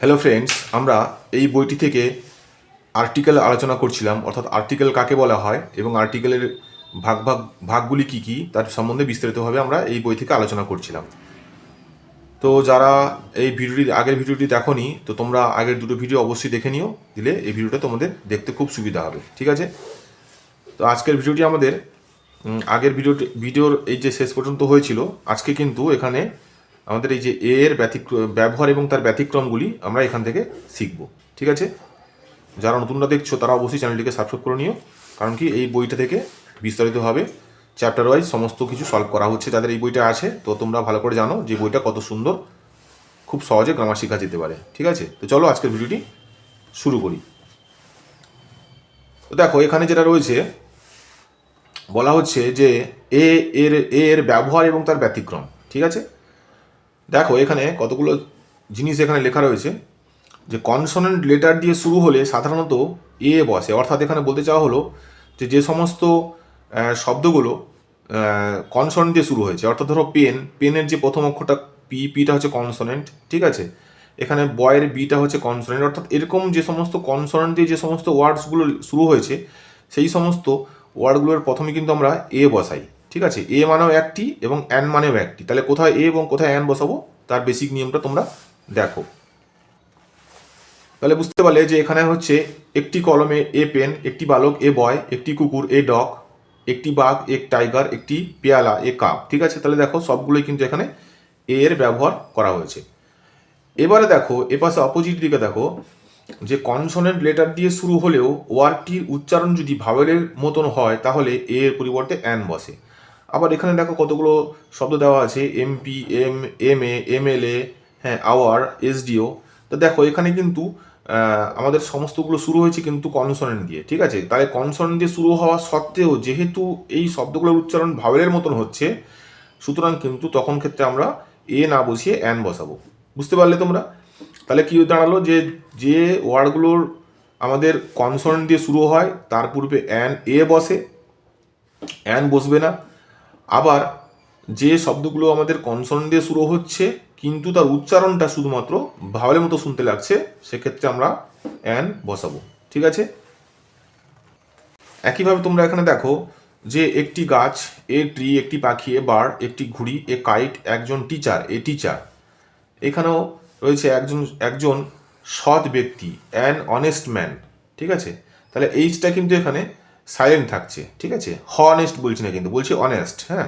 Hello friends আমরা এই বইটি থেকে আর্টিকেল আলোচনা করছিলাম, অর্থাৎ আর্টিকেল কাকে বলা হয় এবং আর্টিকেলের ভাগ ভাগ, ভাগগুলি কী কী, তার সম্বন্ধে বিস্তারিতভাবে আমরা এই বই থেকে আলোচনা করছিলাম। তো যারা এই ভিডিওটি, আগের ভিডিওটি দেখোনি, তো তোমরা আগের দুটো ভিডিও অবশ্যই দেখে নিও, দিলে এই ভিডিওটা তোমাদের দেখতে খুব সুবিধা হবে, ঠিক আছে? তো আজকের ভিডিওটি আমাদের আগের ভিডিওটি, ভিডিওর এই যে শেষ পর্যন্ত হয়েছিল, আজকে কিন্তু এখানে আমাদের এই যে এ এর ব্যতিক্রম ব্যবহার এবং তার ব্যতিক্রমগুলি আমরা এখান থেকে শিখব। ঠিক আছে? যারা নতুনরা দেখছ, তারা অবশ্যই চ্যানেলটিকে সাবস্ক্রাইব করে নিও। কারণ কি, এই বইটা থেকে বিস্তারিতভাবে চ্যাপ্টার ওয়াইজ সমস্ত কিছু সলভ করা হচ্ছে, যাদের এই বইটা আছে, তো তোমরা ভালো করে জানো যে বইটা কত সুন্দর, খুব সহজে গ্রামার শেখা যেতে পারে। ঠিক আছে? তো চলো আজকের ভিডিওটি শুরু করি। তো দেখো, এখানে যেটা রয়েছে, বলা হচ্ছে যে এ এর এর ব্যবহার এবং তার ব্যতিক্রম। ঠিক আছে? দেখো, এখানে কতগুলো জিনিস এখানে লেখা রয়েছে যে কনসোনেন্ট লেটার দিয়ে শুরু হলে সাধারণত এ বসে। অর্থাৎ এখানে বলতে চাওয়া হলো যে যে সমস্ত শব্দগুলো কনসোনেন্ট দিয়ে শুরু হয়েছে, অর্থাৎ ধরো পেন পেনের যে প্রথম অক্ষরটা পি পিটা হচ্ছে কনসোনেন্ট ঠিক আছে? এখানে বয়ের বিটা হচ্ছে কনসোনেন্ট অর্থাৎ এরকম যে সমস্ত কনসোনেন্ট দিয়ে যে সমস্ত ওয়ার্ডসগুলো শুরু হয়েছে, সেই সমস্ত ওয়ার্ডগুলোর প্রথমে কিন্তু আমরা এ বসাই। ঠিক আছে? এ মানেও একটি এবং অ্যান মানেও একটি। তাহলে কোথায় এ এবং কোথায় অ্যান বসাবো? তার বেসিক নিয়মটা তোমরা দেখো। তাহলে বুঝতে পারলে যে এখানে হচ্ছে একটি কলমে এ পেন একটি বালক এ বয় একটি কুকুর এ ডগ একটি বাঘ এক টাইগার একটি পেয়ালা এ কাপ ঠিক আছে? তাহলে দেখো সবগুলোই কিন্তু এখানে এ এর ব্যবহার করা হয়েছে। এবারে দেখো এপাশে অপোজিট দিকে দেখো, যে কনসোনেন্ট লেটার দিয়ে শুরু হলেও ওয়ার্ডটির উচ্চারণ যদি ভাওয়েলের মতন হয়, তাহলে এ এর পরিবর্তে অ্যান বসে। আবার এখানে দেখো কতগুলো শব্দ দেওয়া আছে MP M M A M L A হ্যাঁ আওয়ার এসডিও তো দেখো, এখানে কিন্তু আমাদের সমস্তগুলো শুরু হয়েছে কিন্তু কনসোনেন্ট দিয়ে, ঠিক আছে? তাহলে কনসোনেন্ট দিয়ে শুরু হওয়া সত্ত্বেও যেহেতু এই শব্দগুলোর উচ্চারণ ভাওয়েলের মতন হচ্ছে, সুতরাং কিন্তু তখন ক্ষেত্রে আমরা এ না বসিয়ে অ্যান বসাবো। বুঝতে পারলে তোমরা? তাহলে কি দাঁড়াল যে যে ওয়ার্ডগুলোর আমাদের কনসোনেন্ট দিয়ে শুরু হয়, তার পূর্বে অ্যান এ বসে। অ্যান বসবে না। আবার যে শব্দগুলো আমাদের কনসোনেন্ট দিয়ে শুরু হচ্ছে, কিন্তু তার উচ্চারণটা শুধুমাত্র ভাওয়ালের মতো শুনতে লাগছে, সেক্ষেত্রে আমরা অ্যান বসাবো। ঠিক আছে? একইভাবে তোমরা এখানে দেখো যে একটি গাছ, এ ট্রি একটি পাখি, এ বার একটি ঘুড়ি, এ কাইট একজন টিচার এ টিচার এখানেও রয়েছে একজন একজন সৎ ব্যক্তি অ্যান অনেস্ট ম্যান ঠিক আছে? তাহলে এইচটা কিন্তু এখানে সাইলেন্ট থাকছে, ঠিক আছে? হ অনেস্ট বলছি না কিন্তু, বলছি অনেস্ট হ্যাঁ?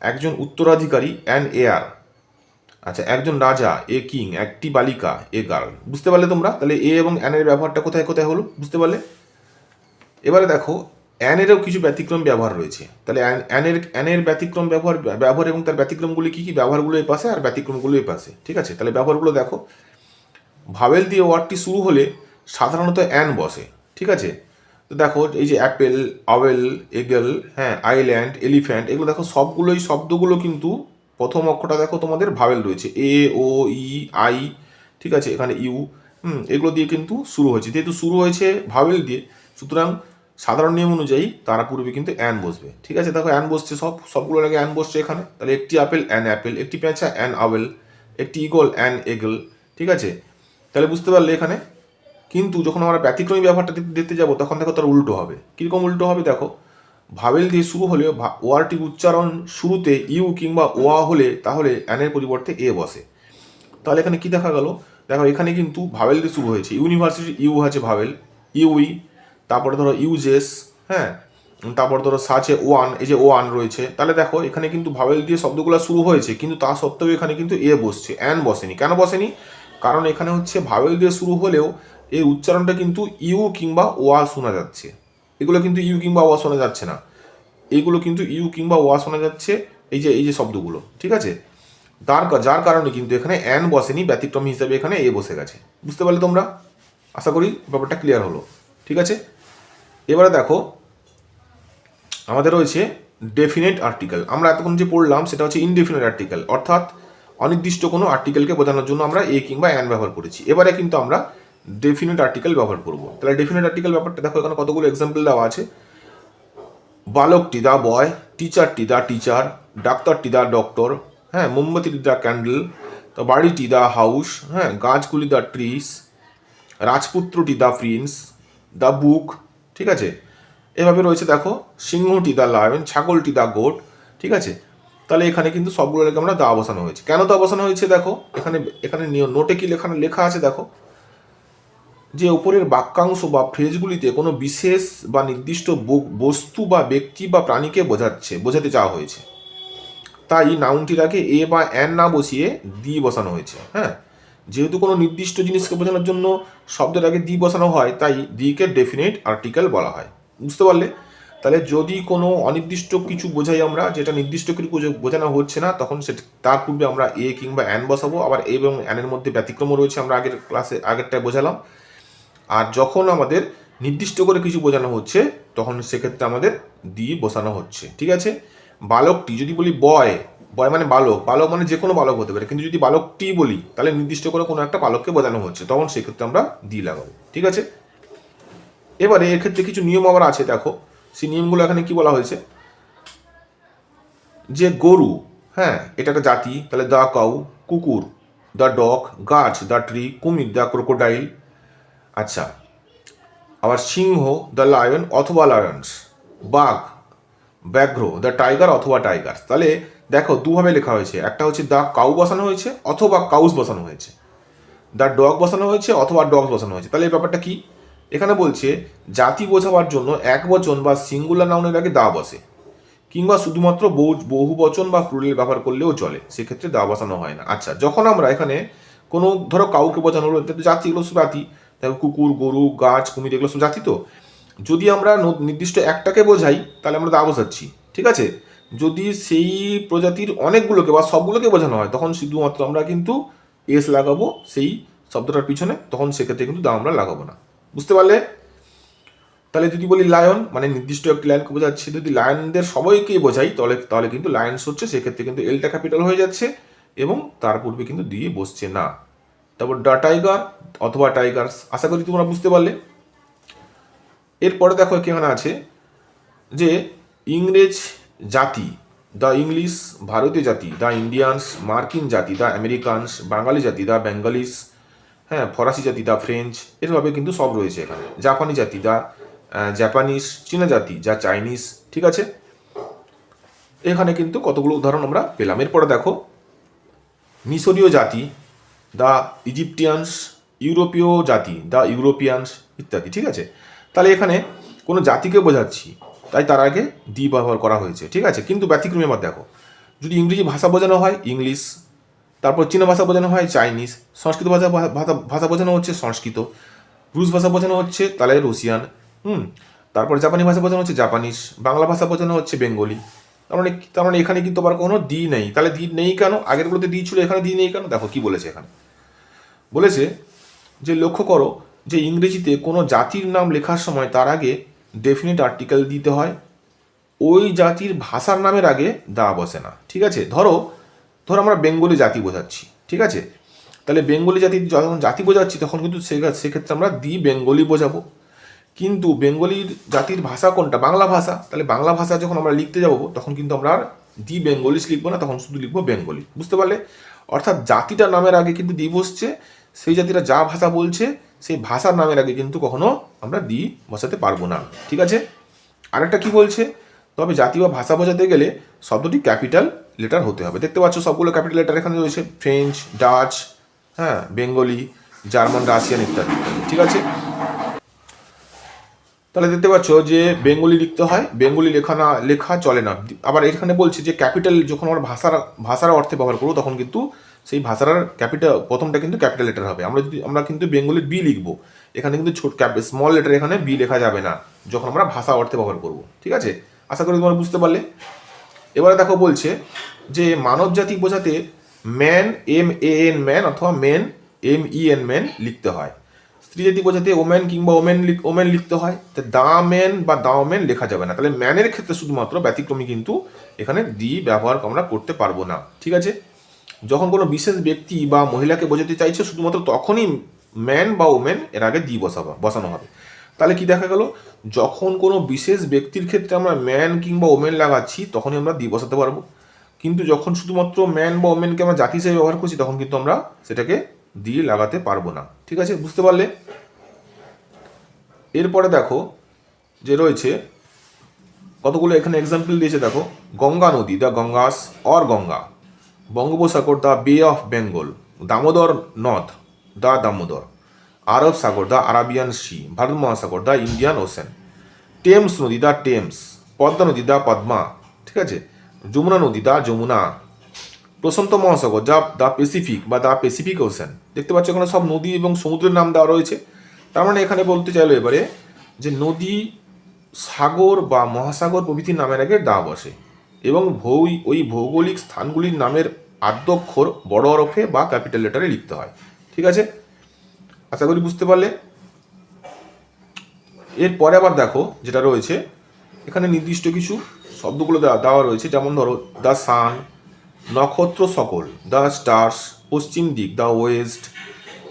একজন উত্তরাধিকারী অ্যান এয়ার আচ্ছা একজন রাজা, এ কিং, একটি বালিকা, এ গার্ল। বুঝতে পারলে তোমরা? তাহলে এ এবং অ্যানের ব্যবহারটা কোথায় কোথায় হলো? বুঝতে পারলে? এবারে দেখো অ্যানেরও কিছু ব্যতিক্রম ব্যবহার রয়েছে। তাহলে অ্যান- অ্যানের অ্যানের ব্যতিক্রম ব্যবহার ব্যবহার এবং তার ব্যতিক্রমগুলি কী কী? ব্যবহারগুলো এই পাশে আর ব্যতিক্রমগুলো এই পাশে, ঠিক আছে? তাহলে ব্যবহারগুলো দেখো। ভাবেল দিয়ে ওয়ার্ডটি শুরু হলে সাধারণত অ্যান বসে, ঠিক আছে? তো দেখো, এই যে অ্যাপেল আওয়েল এগেল হ্যাঁ আইল্যান্ড এলিফ্যান্ট এগুলো দেখো, সবগুলোই শব্দগুলো কিন্তু প্রথম অক্ষরটা দেখো তোমাদের ভাওয়েল রয়েছে। এ ও ই আই ঠিক আছে, এখানে ইউ হুম, এগুলো দিয়ে কিন্তু শুরু হয়েছে। যেহেতু শুরু হয়েছে ভাবেল দিয়ে, সুতরাং সাধারণ নিয়ম অনুযায়ী তারা পূর্বে কিন্তু অ্যান বসবে। ঠিক আছে, দেখো অ্যান বসছে, সব, সবগুলোর আগে অ্যান বসছে এখানে। তাহলে একটি আপেল অ্যান অ্যাপেল একটি পেঁচা অ্যান আওয়েল একটি ইগল অ্যান এগল ঠিক আছে? তাহলে বুঝতে পারলে এখানে কিন্তু যখন আমরা ব্যতিক্রমী ব্যাপারটা দেখতে- যাব, তখন দেখো তার উল্টো হবে। কীরকম উল্টো হবে দেখো? ভাবেল দিয়ে শুরু হলে ওয়ারটির উচ্চারণ শুরুতে ইউ কিংবা ওয়া হলে তাহলে অ্যানের পরিবর্তে এ বসে। তাহলে এখানে কি দেখা গেল? দেখো এখানে কিন্তু ভাবেল দিয়ে শুরু হয়েছে। ইউনিভার্সিটি ইউ আছে ভাবেল, ইউই, তারপরে ধরো ইউজেস হ্যাঁ? তারপর ধরো সাচে ওয়ান, এই যে ওয়ান রয়েছে। তাহলে দেখো এখানে কিন্তু ভাবেল দিয়ে শব্দগুলো শুরু হয়েছে, কিন্তু তা সত্ত্বেও এখানে কিন্তু এ বসছে, অ্যান বসেনি। কেন বসেনি? কারণ এখানে হচ্ছে ভাবেল দিয়ে শুরু হলেও এই উচ্চারণটা কিন্তু ইউ কিংবা ওয়া শোনা যাচ্ছে। এগুলো কিন্তু ইউ কিংবা ওয়া শোনা যাচ্ছে না। এইগুলো কিন্তু ইউ কিংবা ওয়া শোনা যাচ্ছে এই যে এই যে শব্দগুলো, ঠিক আছে? তার যার কারণে কিন্তু এখানে অ্যান বসেনি, ব্যতিক্রম হিসাবে এখানে এ বসে গেছে। বুঝতে পারলে তোমরা? আশা করি ব্যাপারটা ক্লিয়ার হলো। ঠিক আছে? এবারে দেখো, আমাদের রয়েছে ডেফিনেট আর্টিকেল আমরা এতক্ষণ যে পড়লাম, সেটা হচ্ছে ইনডেফিনেট আর্টিকেল অর্থাৎ অনির্দিষ্ট কোনো আর্টিকেলকে বোঝানোর জন্য আমরা এ কিংবা অ্যান ব্যবহার করেছি। এবারে কিন্তু আমরা ডেফিনেট আর্টিকেল ব্যবহার করব। তাহলে ডেফিনেট আর্টিকেল ব্যাপারটা দেখো, এখানে কতগুলো এক্সাম্পল দেওয়া আছে। বালকটি দা বয় টিচারটি দা টিচার ডাক্তারটি দা ডক্টর হ্যাঁ মোমবাতি দা ক্যান্ডেল তো বাড়িটি দ্য হাউস হ্যাঁ গাছগুলি দ্য ট্রিস রাজপুত্রটি দ্য প্রিন্স দ্য বুক ঠিক আছে? এভাবে রয়েছে দেখো, সিংহটি দ্য লায়ন ছাগলটি দ্য গোট ঠিক আছে? তাহলে এখানে কিন্তু সবগুলো লেখা আমরা দা বসানো হয়েছে। কেন দা বসানো হয়েছে দেখো? এখানে এখানে নোটে কি লেখা লেখা আছে দেখো? যে উপরের বাক্যাংশ বা ফ্রেজগুলিতে কোনো বিশেষ বা নির্দিষ্ট বস্তু বা ব্যক্তি বা প্রাণীকে বোঝাচ্ছে, বোঝাতে চাওয়া হয়েছে। তাই নাউনটির আগে এ বা অ্যান না বসিয়ে দি বসানো হয়েছে হ্যাঁ? যেহেতু কোনো নির্দিষ্ট জিনিসকে বোঝানোর জন্য শব্দের আগে দি বসানো হয়, তাই দিকে ডেফিনেট আর্টিকেল বলা হয়। বুঝতে পারলে? তাহলে যদি কোনো অনির্দিষ্ট কিছু বোঝাই আমরা, যেটা নির্দিষ্ট কিছু বোঝানো হচ্ছে না, তখন সেটা তার পূর্বে আমরা এ কিংবা অ্যান বসাবো। আবার এ এবং অ্যানের মধ্যে ব্যতিক্রমও রয়েছে, আমরা আগের ক্লাসে আগেরটায় বোঝালাম। আর যখন আমাদের নির্দিষ্ট করে কিছু বোঝানো হচ্ছে, তখন সেক্ষেত্রে আমাদের দি বসানো হচ্ছে। ঠিক আছে? বালকটি, যদি বলি বয় বয় মানে বালক বালক মানে যে কোনো বালক হতে পারে। কিন্তু যদি বালকটি বলি, তাহলে নির্দিষ্ট করে কোনো একটা বালককে বোঝানো হচ্ছে। তখন সেক্ষেত্রে আমরা দি লাগাবো। ঠিক আছে? এবারে এক্ষেত্রে কিছু নিয়ম আবার আছে, দেখো। সেই নিয়মগুলো এখানে কি বলা হয়েছে? যে গরু হ্যাঁ এটা একটা জাতি, তাহলে দ্য কাউ, কুকুর দ্য ডগ, গাছ দ্য ট্রি, কুমির দ্য ক্রোকোডাইল। আচ্ছা আবার সিংহ দ্য লায়ন অথবা লায়ন্স, বাঘ, ব্যাঘ্র দ্য টাইগার অথবা টাইগার। তাহলে দেখো, দুভাবে লেখা হয়েছে, একটা হচ্ছে দ্য কাউ বসানো হয়েছে, অথবা কাউস বসানো হয়েছে। দ্য ডগ বসানো হয়েছে, অথবা ডগস বসানো হয়েছে। তাহলে এই ব্যাপারটা কি? এখানে বলছে, জাতি বোঝাবার জন্য এক বচন বা সিঙ্গুলার নাউনের আগে দা বসে। কিংবা শুধুমাত্র বহু বচন বা প্লুরাল ব্যবহার করলেও চলে, সেক্ষেত্রে দা বসানো হয় না। আচ্ছা যখন আমরা এখানে কোনো, ধরো কাউকে বোঝানো হলো জাতি, এগুলো সব জাতি। দেখো, কুকুর, গরু, গাছ, কুমির, এগুলো সব জাতি তো। যদি আমরা নির্দিষ্ট একটাকে বোঝাই, তাহলে আমরা দা বসাচ্ছি, ঠিক আছে? যদি সেই প্রজাতির অনেকগুলোকে বা সবগুলোকে বোঝানো হয়, তখন শুধুমাত্র আমরা কিন্তু এস লাগাবো, সেই শব্দটার পিছনে, তখন সেক্ষেত্রে কিন্তু দা আমরা লাগাবো না। বুঝতে পারলে? তাহলে যদি বলি লায়ন মানে নির্দিষ্ট একটি লায়নকে বোঝাচ্ছে, যদি লায়নদের সবাইকে বোঝাই, তাহলে তাহলে কিন্তু লায়ন্স হচ্ছে, সেক্ষেত্রে কিন্তু এলটা ক্যাপিটাল হয়ে যাচ্ছে এবং তার পূর্বে কিন্তু দিয়ে বসছে না। তারপর ডা টাইগার অথবা টাইগার্স আশা করি তোমরা বুঝতে পারলে। এরপরে দেখো এখানে আছে যে ইংরেজ জাতি দ্য ইংলিশ ভারতীয় জাতি দ্য ইন্ডিয়ানস মার্কিন জাতি দ্য আমেরিকানস বাঙালি জাতি দ্য বেঙ্গলিস হ্যাঁ ফরাসি জাতি দ্য ফ্রেঞ্চ এরভাবে কিন্তু সব রয়েছে এখানে। জাপানি জাতি দ্য আহ, জাপানিস চীনা জাতি যা চাইনিজ ঠিক আছে? এখানে কিন্তু কতগুলো উদাহরণ আমরা পেলাম। এরপরে দেখো মিশরীয় জাতি দ্য ইজিপ্টিয়ানস ইউরোপীয় জাতি দ্য ইউরোপিয়ানস ইত্যাদি ঠিক আছে? তাহলে এখানে কোনো জাতিকে বোঝাচ্ছি তাই তার আগে দি ব্যবহার করা হয়েছে ঠিক আছে? কিন্তু ব্যতিক্রমী আবার দেখো। যদি ইংরেজি ভাষা বোঝানো হয় ইংলিশ তারপর চীনা ভাষা বোঝানো হয় চাইনিজ, সংস্কৃত ভাষা ভাষা বোঝানো হচ্ছে সংস্কৃত, রুশ ভাষা বোঝানো হচ্ছে তাহলে রুশিয়ান, হুম, তারপর জাপানি ভাষা বোঝানো হচ্ছে জাপানিজ, বাংলা ভাষা বোঝানো হচ্ছে বেঙ্গলি। তার মানে তার মানে এখানে কিন্তু আবার কোনো দি নেই। তাহলে দি নেই কেন? আগেরগুলোতে দি ছিল, এখানে দি নেই কেন? দেখো কি বলেছে এখানে। বলেছে যে লক্ষ্য করো যে ইংরেজিতে কোনো জাতির নাম লেখার সময় তার আগে ডেফিনিট আর্টিকেল দিতে হয়। ওই জাতির ভাষার নামের আগে দা বসে না। ঠিক আছে? ধরো ধরো আমরা বেঙ্গলি জাতি বোঝাচ্ছি, ঠিক আছে? তাহলে বেঙ্গলি জাতি যখন জাতি বোঝাচ্ছি, তখন কিন্তু সেক্ষেত্রে আমরা দি বেঙ্গলি বোঝাবো। কিন্তু বেঙ্গলির জাতির ভাষা কোনটা? বাংলা ভাষা। তাহলে বাংলা ভাষা যখন আমরা লিখতে যাব, তখন কিন্তু আমরা আর দি বেঙ্গলিস লিখব না, তখন শুধু লিখব বেঙ্গলি। বুঝতে পারলে? অর্থাৎ জাতিটা নামের আগে কিন্তু দি বসছে, সেই জাতিরা যা ভাষা বলছে, সেই ভাষার নামের আগে কিন্তু কখনো আমরা দি বসাতে পারব না। ঠিক আছে? আরেকটা কি বলছে? তবে জাতি বা ভাষা বোঝাতে গেলে শব্দটি ক্যাপিটাল লেটার হতে হবে। দেখতে পাচ্ছ সবগুলো ক্যাপিটাল লেটার এখানে রয়েছে। ফ্রেঞ্চ ডাচ হ্যাঁ বেঙ্গলি জার্মান রাশিয়ান ইত্যাদি। ঠিক আছে? তাহলে দেখতে পাচ্ছ যে বেঙ্গলি লিখতে হয়। বেঙ্গলি লেখা না লেখা চলে না। আবার এখানে বলছে যে ক্যাপিটাল যখন আমরা ভাষার ভাষার অর্থে ব্যবহার করব, তখন কিন্তু সেই ভাষার ক্যাপিটাল প্রথমটা কিন্তু ক্যাপিটাল লেটার হবে। আমরা যদি, আমরা কিন্তু বেঙ্গলির বি লিখব। এখানে কিন্তু ছোট স্মল লেটার এখানে বি লেখা যাবে না, যখন আমরা ভাষা অর্থে ব্যবহার করব। ঠিক আছে? আশা করি তোমরা বুঝতে পারলে। এবারে দেখো বলছে যে মানব জাতি বোঝাতে man M A N man অথবা men M E N man লিখতে হয়। স্ত্রী জাতি বোঝাতে ওমেন কিংবা ওমেন ওমেন লিখতে হয়। তো দা ম্যান বা দা ওমেন লেখা যাবে না। তাহলে ম্যানের ক্ষেত্রে শুধুমাত্র ব্যতিক্রমী কিন্তু এখানে দি ব্যবহার আমরা করতে পারব না। ঠিক আছে? যখন কোনো বিশেষ ব্যক্তি বা মহিলাকে বোঝাতে চাইছে, শুধুমাত্র তখনই ম্যান বা ওমেন এর আগে দি বসাবো বসানো হবে। তাহলে কি দেখা গেল? যখন কোনো বিশেষ ব্যক্তির ক্ষেত্রে আমরা ম্যান কিংবা ওমেন লাগাচ্ছি, তখনই আমরা দি বসাতে পারব। কিন্তু যখন শুধুমাত্র ম্যান বা ওমেনকে আমরা জাতি হিসেবে ব্যবহার করছি, তখন কিন্তু আমরা সেটাকে দিয়ে লাগাতে পারব না। ঠিক আছে? বুঝতে পারলে? এরপরে দেখো যে রয়েছে, কতগুলো এখানে এক্সাম্পল দিয়েছে দেখো। গঙ্গা নদী দ্য গঙ্গাস অর গঙ্গা বঙ্গোপসাগর দ্য বে অফ বেঙ্গল দামোদর নদ দ্য দামোদর আরব সাগর দ্য আরাবিয়ান সি, ভারত মহাসাগর দ্য ইন্ডিয়ান ওশেন টেমস নদী দ্য টেমস, পদ্মা নদী দ্য পদ্মা, ঠিক আছে? যমুনা নদী দ্য যমুনা। প্রশান্ত মহাসাগর যা দ্য প্যাসিফিক বা দ্য প্যাসিফিক ওশেন দেখতে পাচ্ছ এখানে সব নদী এবং সমুদ্রের নাম দেওয়া রয়েছে। তার মানে এখানে বলতে চাইলো এবারে যে নদী, সাগর বা মহাসাগর প্রভৃতির নামের আগে দা বসে। এবং ভৌ ওই ভৌগোলিক স্থানগুলির নামের আদ্যক্ষর বড় হরফে বা ক্যাপিটাল লেটারে লিখতে হয়। ঠিক আছে? আশা করি বুঝতে পারলে। এরপরে আবার দেখো যেটা রয়েছে, এখানে নির্দিষ্ট কিছু শব্দগুলো দেওয়া দেওয়া রয়েছে, যেমন ধরো, দ্য সান নক্ষত্র সকল দ্য স্টার্স পশ্চিম দিক দ্য ওয়েস্ট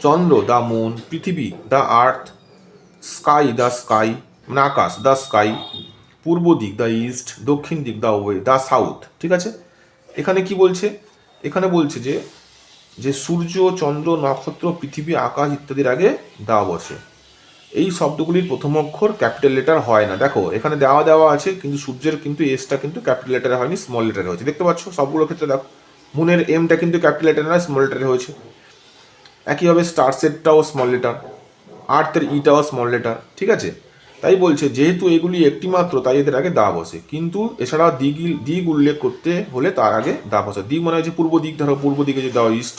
চন্দ্র দ্য মুন পৃথিবী the earth sky the sky মানে আকাশ, দ্য স্কাই পূর্ব দিক দ্য ইস্ট দক্ষিণ দিক দ্য ওয়ে দ্য সাউথ ঠিক আছে? এখানে কি বলছে? এখানে বলছে যে যে সূর্য, চন্দ্র, নক্ষত্র, পৃথিবী, আকাশ ইত্যাদির আগে দা বসে। এই শব্দগুলির প্রথম অক্ষর ক্যাপিটাল লেটার হয় না। দেখো, এখানে দেওয়া দেওয়া আছে, কিন্তু সূর্যের কিন্তু এসটা কিন্তু ক্যাপিটাল লেটারে হয়নি স্মল লেটারে হয়েছে। দেখতে পাচ্ছ? সবগুলো ক্ষেত্রে দেখো, মুনের এমটা কিন্তু ক্যাপিটাল লেটারে নয় স্মল লেটারে হয়েছে। একইভাবে স্টার সেটটাও স্মল লেটার আর্থের ইটাও স্মল লেটার ঠিক আছে? তাই বলছে, যেহেতু এগুলি একটি মাত্র তাই এদের আগে দা বসে। কিন্তু এছাড়া দিক দিক উল্লেখ করতে হলে তার আগে দা বসে। দিক মানে হচ্ছে পূর্ব দিক, ধরো পূর্ব দিকে যে দা ইস্ট,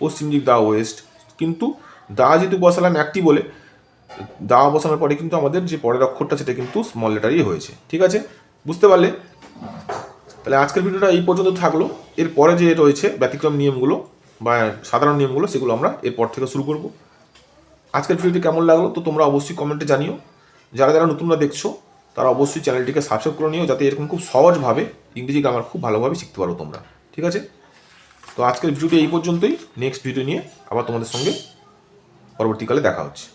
পশ্চিম দিক দা ওয়েস্ট। কিন্তু দা যেহেতু বসালাম একটি বলে, দা বসানোর পরে কিন্তু আমাদের যে পরের অক্ষরটা, সেটা কিন্তু স্মল লেটারই হয়েছে। ঠিক আছে? বুঝতে পারলে? তাহলে আজকের ভিডিওটা এই পর্যন্ত থাকল। এরপরে যে রয়েছে ব্যতিক্রম নিয়মগুলো বা সাধারণ নিয়মগুলো, সেগুলো আমরা এরপর থেকে শুরু করব। আজকের ভিডিওটি কেমন লাগল, তো তোমরা অবশ্যই কমেন্টে জানিও। যারা যারা নতুনরা দেখছ, তারা অবশ্যই চ্যানেলটিকে সাবস্ক্রাইব করে নিও, যাতে এরকম খুব সহজভাবে ইংরেজি গ্রামার খুব ভালোভাবে শিখতে পারো তোমরা। ঠিক আছে? তো আজকের ভিডিওটি এই পর্যন্তই। নেক্সট ভিডিও নিয়ে আবার তোমাদের সঙ্গে পরবর্তীকালে দেখা হচ্ছে।